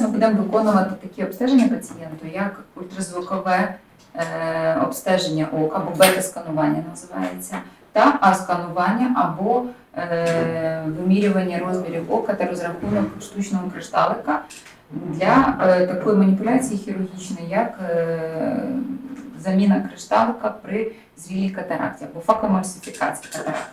Ми будемо виконувати такі обстеження пацієнту, як ультразвукове е, обстеження ока або бета-сканування називається, та А-сканування або е, вимірювання розмірів ока та розрахунок штучного кришталика для е, такої маніпуляції хірургічної, як е, заміна кришталика при зрілій катаракті або факомальсифікація катаракти.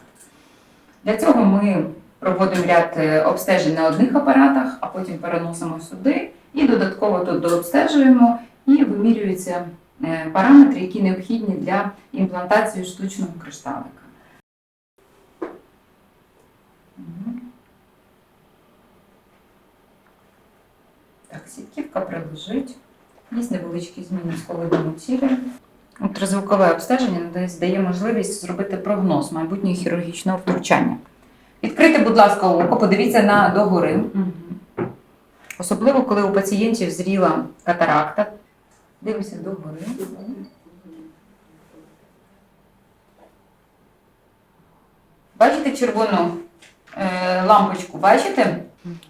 Для цього ми проводимо ряд е, обстежень на одних апаратах, а потім переносимо сюди і додатково тут дообстежуємо і вимірюються е, параметри, які необхідні для імплантації штучного кришталика. Так, сітківка прилежить. Є невеличкі зміни з колодному тілі. Ультразвукове обстеження дає можливість зробити прогноз майбутнього хірургічного втручання. Відкрийте, будь ласка, око, подивіться на догори. Особливо, коли у пацієнтів зріла катаракта. Дивимося догори. Бачите червону е, лампочку? Бачите?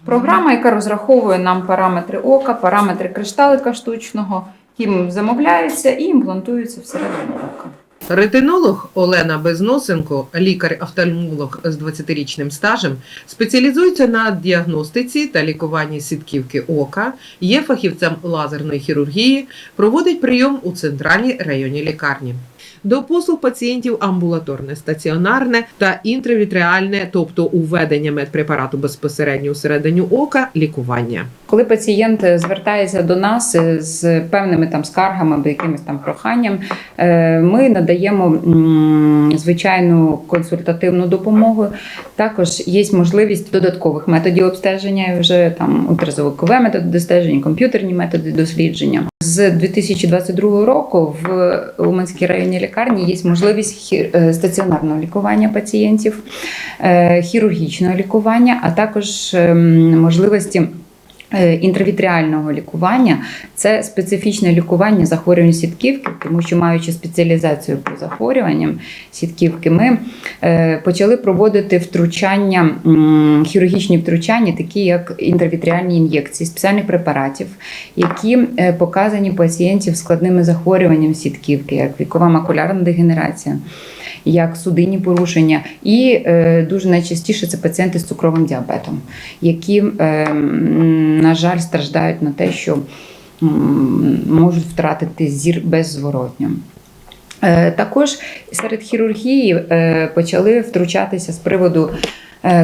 Програма, яка розраховує нам параметри ока, параметри кришталика штучного, які замовляються і імплантуються всередину ока. Ретинолог Олена Безносенко, лікар-офтальмолог з 20-річним стажем, спеціалізується на діагностиці та лікуванні сітківки ока, є фахівцем лазерної хірургії, проводить прийом у центральній районній лікарні. До послуг пацієнтів амбулаторне, стаціонарне та інтравітреальне, тобто уведення медпрепарату безпосередньо всередині ока, лікування. Коли пацієнт е, звертається до нас е, з певними там скаргами або якимось там проханням, е, ми надаємо звичайну консультативну допомогу. Також є можливість додаткових методів обстеження, вже там ультразвукове методи достеження, комп'ютерні методи дослідження. З 2022 року в Уманській районній лікарні є можливість е, стаціонарного лікування пацієнтів, е, хірургічного лікування, а також ем, можливості. Е, Інтравітріального лікування. Це специфічне лікування захворювань сітківки, тому що маючи спеціалізацію по захворюванням сітківки, ми е, почали проводити втручання, хірургічні втручання, такі як інтравітріальні ін'єкції спеціальних препаратів, які е, показані пацієнтів з складними захворюванням сітківки, як вікова макулярна дегенерація, як судинні порушення, і е, дуже найчастіше це пацієнти з цукровим діабетом, які, е, на жаль, страждають на те, що можуть втратити зір беззворотньо. Е, Також серед хірургії е, почали втручатися з приводу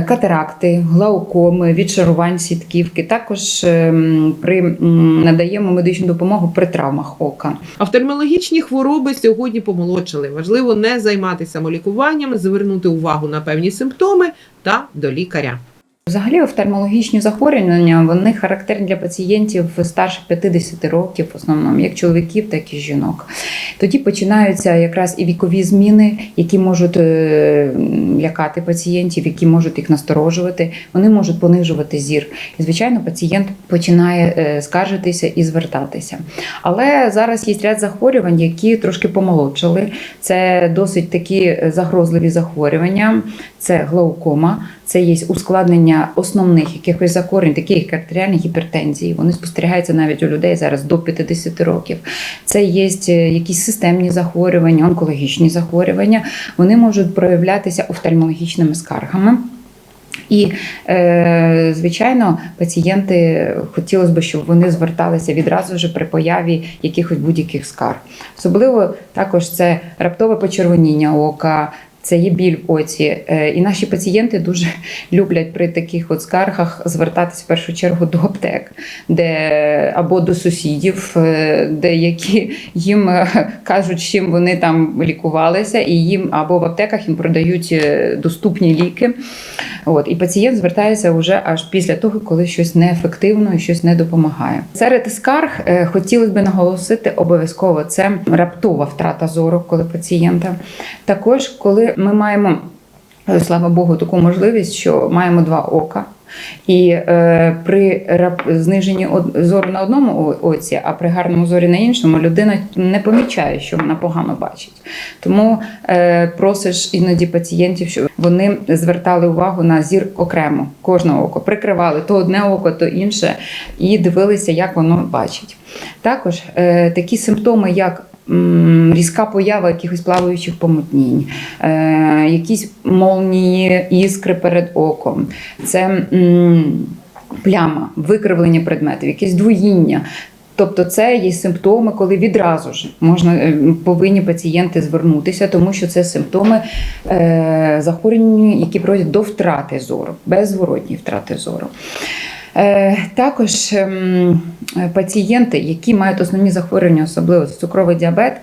катаракти, глаукоми, відшарувань сітківки. Також ем, при надаємо медичну допомогу при травмах ока. Офтальмологічні хвороби сьогодні помолодшили. Важливо не займатися самолікуванням, звернути увагу на певні симптоми та до лікаря. Взагалі, офтальмологічні захворювання вони характерні для пацієнтів старше 50 років, в основному як чоловіків, так і жінок. Тоді починаються якраз і вікові зміни, які можуть е, лякати пацієнтів, які можуть їх насторожувати. Вони можуть понижувати зір. І, звичайно, пацієнт починає е, скаржитися і звертатися. Але зараз є ряд захворювань, які трошки помолодшали. Це досить такі загрозливі захворювання. Це глаукома, це є ускладнення основних якихось захворювань, такі як артеріальні гіпертензії. Вони спостерігаються навіть у людей зараз до 50 років. Це є е, якісь системні захворювання, онкологічні захворювання. Вони можуть проявлятися офтальмологічними скаргами. І, е, звичайно, пацієнти хотілося б, щоб вони зверталися відразу ж при появі якихось будь-яких скарг. Особливо також це раптове почервоніння ока. Це є біль в оці, Е, і наші пацієнти дуже люблять при таких от скаргах звертатись в першу чергу до аптек, де або до сусідів, е, де які їм е, кажуть, чим вони там лікувалися, і їм або в аптеках їм продають доступні ліки. От і пацієнт звертається вже аж після того, коли щось неефективно і щось не допомагає. Серед скарг хотілося б наголосити обов'язково це раптова втрата зору, коли пацієнта. Також, коли ми маємо, е, слава Богу, таку можливість, що маємо два ока. І е, при зниженні зору на одному оці, а при гарному зорі на іншому, людина не помічає, що вона погано бачить. Тому е, просиш іноді пацієнтів, щоб вони звертали увагу на зір окремо, кожне око, прикривали то одне око, то інше, і дивилися, як воно бачить. Також е, такі симптоми, як Різка поява якихось плаваючих помутнінь, е, якісь молнії, іскри перед оком, це пляма, викривлення предметів, якесь двоїння. Тобто це є симптоми, коли відразу ж можна е, повинні пацієнти звернутися, тому що це симптоми е, захворювання, які приводять до втрати зору, беззворотньої втрати зору. Е, Також ем, пацієнти, які мають основні захворювання, особливо цукровий діабет,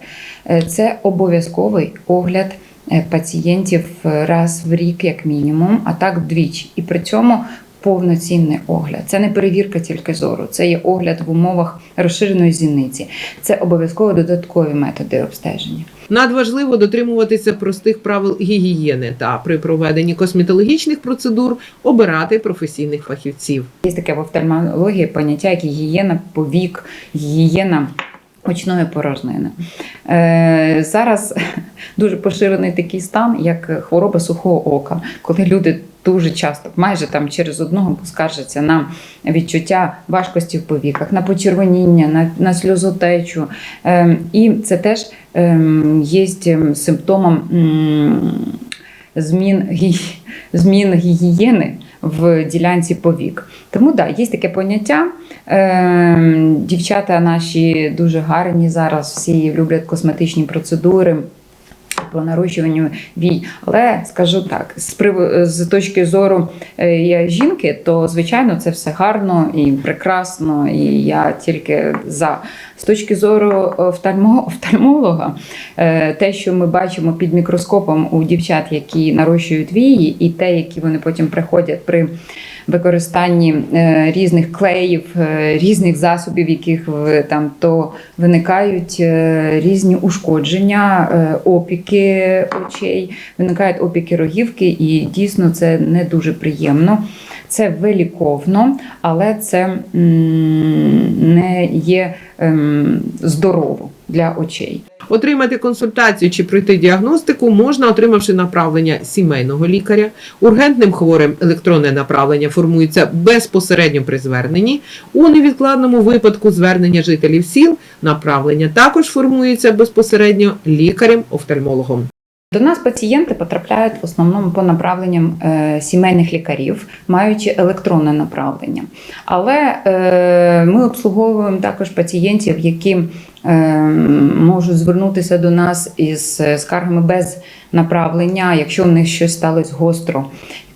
е, це обов'язковий огляд е, пацієнтів раз в рік, як мінімум, а так двічі. І при цьому повноцінний огляд. Це не перевірка тільки зору, це є огляд в умовах розширеної зіниці. Це обов'язково додаткові методи обстеження. Надважливо дотримуватися простих правил гігієни та при проведенні косметологічних процедур обирати професійних фахівців. Є таке в офтальмології поняття, як гігієна повік, гігієна очної порожнини. Е, зараз дуже поширений такий стан, як хвороба сухого ока, коли люди дуже часто, майже там через одного поскаржаться на відчуття важкості в повіках, на почервоніння, на, на сльозотечу. Е, і це теж е, є симптомом змін, гі- змін гігієни в ділянці повік. Тому да, є таке поняття. Дівчата наші дуже гарні зараз, всі люблять косметичні процедури. По нарощуванню вій, але скажу так, з з точки зору е, я жінки, то звичайно це все гарно і прекрасно, і я тільки за. З точки зору офтальмолога, е, те, що ми бачимо під мікроскопом у дівчат, які нарощують вії, і те, які вони потім приходять при використанні е, різних клеїв, різних засобів, яких там то виникають різні ушкодження, е, очей, виникають опіки рогівки, і дійсно це не дуже приємно. Це виліковно, але це не є ем, здорово для очей. Отримати консультацію чи пройти діагностику можна, отримавши направлення сімейного лікаря. Ургентним хворим електронне направлення формується безпосередньо при зверненні. У невідкладному випадку звернення жителів сіл направлення також формується безпосередньо лікарем-офтальмологом. До нас пацієнти потрапляють в основному по направленням е, сімейних лікарів, маючи електронне направлення. Але е, ми обслуговуємо також пацієнтів, які е, можуть звернутися до нас із скаргами без направлення, якщо в них щось сталося гостро,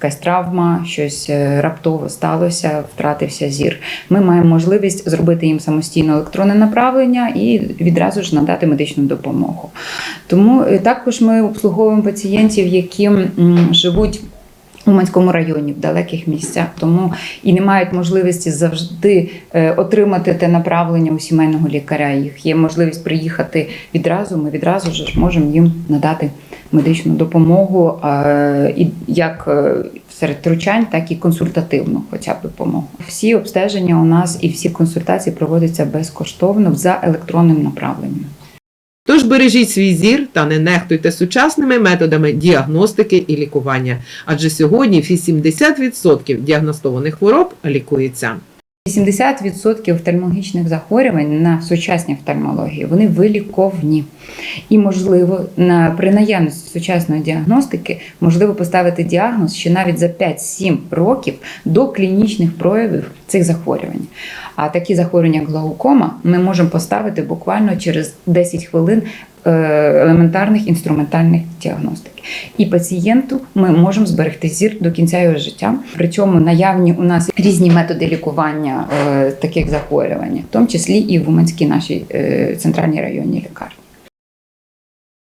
якась травма, щось е, раптово сталося, втратився зір. Ми маємо можливість зробити їм самостійно електронне направлення і відразу ж надати медичну допомогу. Тому е, також ми обслуговуємо пацієнтів, які живуть. Уманському районі в далеких місцях, тому і не мають можливості завжди е, отримати те направлення у сімейного лікаря. Їх є можливість приїхати відразу. Ми відразу ж можемо їм надати медичну допомогу, і як е, серед втручань, так і консультативну, хоча б допомогу. Всі обстеження у нас і всі консультації проводяться безкоштовно за електронним направленням. Тож бережіть свій зір та не нехтуйте сучасними методами діагностики і лікування, адже сьогодні всі 70% діагностованих хвороб лікуються. 80% офтальмологічних захворювань на сучасній офтальмології вони виліковні. І, можливо, на, при наявності сучасної діагностики можливо поставити діагноз ще навіть за 5-7 років до клінічних проявів цих захворювань. А такі захворювання, як глаукома, ми можемо поставити буквально через 10 хвилин елементарних інструментальних діагностики. І пацієнту ми можемо зберегти зір до кінця його життя. При цьому наявні у нас різні методи лікування е, таких захворювань, в тому числі і в Уманській нашій е, центральній районній лікарні.